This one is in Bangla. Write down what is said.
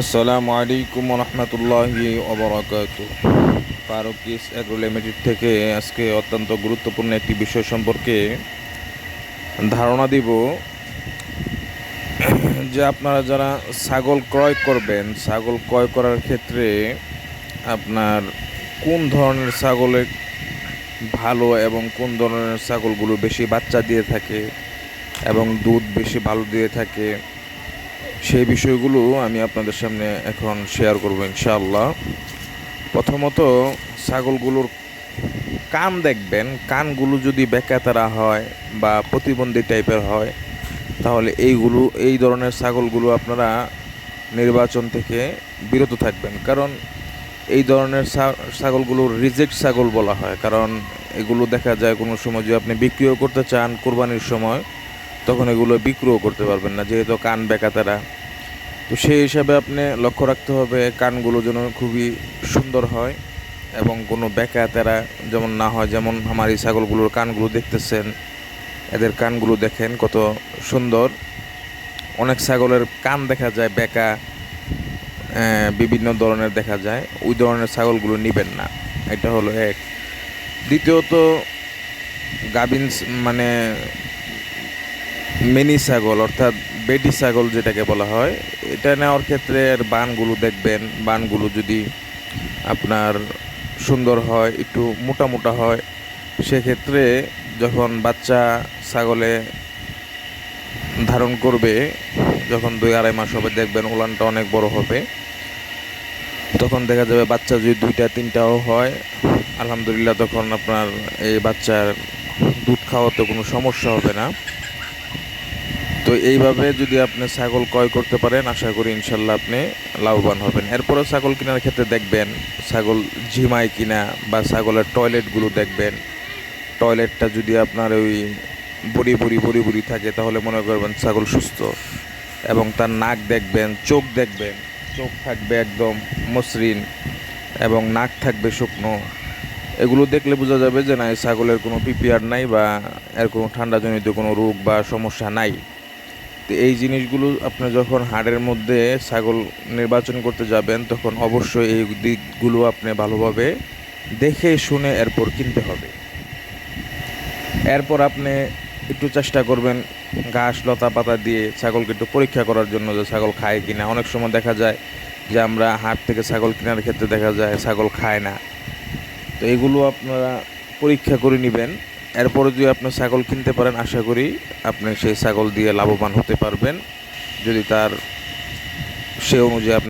আসসালামু আলাইকুম রহমতুল্লাহি ওবরাকাত। ফারুকিস অ্যাগ্রো লিমিটেড থেকে আজকে অত্যন্ত গুরুত্বপূর্ণ একটি বিষয় সম্পর্কে ধারণা দিব, যে আপনারা যারা ছাগল ক্রয় করবেন, ছাগল ক্রয় করার ক্ষেত্রে আপনার কোন ধরনের ছাগলের ভালো এবং কোন ধরনের ছাগলগুলো বেশি বাচ্চা দিয়ে থাকে এবং দুধ বেশি ভালো দিয়ে থাকে সেই বিষয়গুলো আমি আপনাদের সামনে এখন শেয়ার করব ইনশাআল্লাহ। প্রথমত, ছাগলগুলোর কান দেখবেন। কানগুলো যদি বেকাতারা হয় বা প্রতিবন্ধী টাইপের হয়, তাহলে এইগুলো, এই ধরনের ছাগলগুলো আপনারা নির্বাচন থেকে বিরত থাকবেন। কারণ এই ধরনের ছাগলগুলো রিজেক্ট ছাগল বলা হয়। কারণ এগুলো দেখা যায় কোনো সময় যদি আপনি বিক্রিও করতে চান, কোরবানির সময় তখন এগুলো বিক্রিও করতে পারবেন না, যেহেতু কান বেঁকা তারা। তো সেই হিসাবে আপনি লক্ষ্য রাখতে হবে, কানগুলো যেন খুবই সুন্দর হয় এবং কোনো বেকাতেরা যেমন না হয়, যেমন আমার এই ছাগলগুলোর কানগুলো দেখতেছেন, এদের কানগুলো দেখেন কত সুন্দর। অনেক ছাগলের কান দেখা যায় বেকা বিভিন্ন ধরনের দেখা যায়, ওই ধরনের ছাগলগুলো নেবেন না। এটা হলো এক। দ্বিতীয়ত গাভিন মানে মিনি ছাগল, অর্থাৎ বেটি ছাগল যেটাকে বলা হয়, এটা নেওয়ার ক্ষেত্রে বানগুলো দেখবেন। বানগুলো যদি আপনার সুন্দর হয়, একটু মোটা মোটা হয়, সেক্ষেত্রে যখন বাচ্চা ছাগলে ধারণ করবে, যখন দুই আড়াই মাস হবে, দেখবেন উলানটা অনেক বড় হবে। তখন দেখা যাবে বাচ্চা যদি দুইটা, তিনটাও হয়, আলহামদুলিল্লাহ তখন আপনার এই বাচ্চার দুধ খাওয়াতে কোনো সমস্যা হবে না। তো এইভাবে যদি আপনি ছাগল ক্রয় করতে পারেন, আশা করি ইনশাল্লাহ আপনি লাভবান হবেন। এরপরে ছাগল কেনার ক্ষেত্রে দেখবেন, ছাগল ঝিমায় কিনা বা ছাগলের টয়লেটগুলো দেখবেন। টয়লেটটা যদি আপনার ওই বড়ি বড়ি বড়ি বড়ি থাকে, তাহলে মনে করবেন ছাগল সুস্থ। এবং তার নাক দেখবেন, চোখ দেখবেন, চোখ থাকবে একদম মসৃণ এবং নাক থাকবে শুকনো। এগুলো দেখলে বোঝা যাবে যে না ছাগলের কোনো পিপিআর নাই বা এর কোনো ঠান্ডাজনিত কোনো রোগ বা সমস্যা নাই। তো এই জিনিসগুলো আপনি যখন হাড়ের মধ্যে ছাগল নির্বাচন করতে যাবেন, তখন অবশ্যই এই দিকগুলো আপনি ভালোভাবে দেখে শুনে এরপর কিনতে হবে। এরপর আপনি একটু চেষ্টা করবেন ঘাস, লতা পাতা দিয়ে ছাগলকে একটু পরীক্ষা করার জন্য যে ছাগল খায় কি না অনেক সময় দেখা যায় যে আমরা হাট থেকে ছাগল কেনার ক্ষেত্রে দেখা যায় ছাগল খায় না। তো এগুলো আপনারা পরীক্ষা করে নেবেন। এরপরে যদি আপনি ছাগল কিনতে পারেন, আশা করি আপনি সেই ছাগল দিয়ে লাভবান হতে পারবেন। যদি তার সে অনুযায়ী আপনি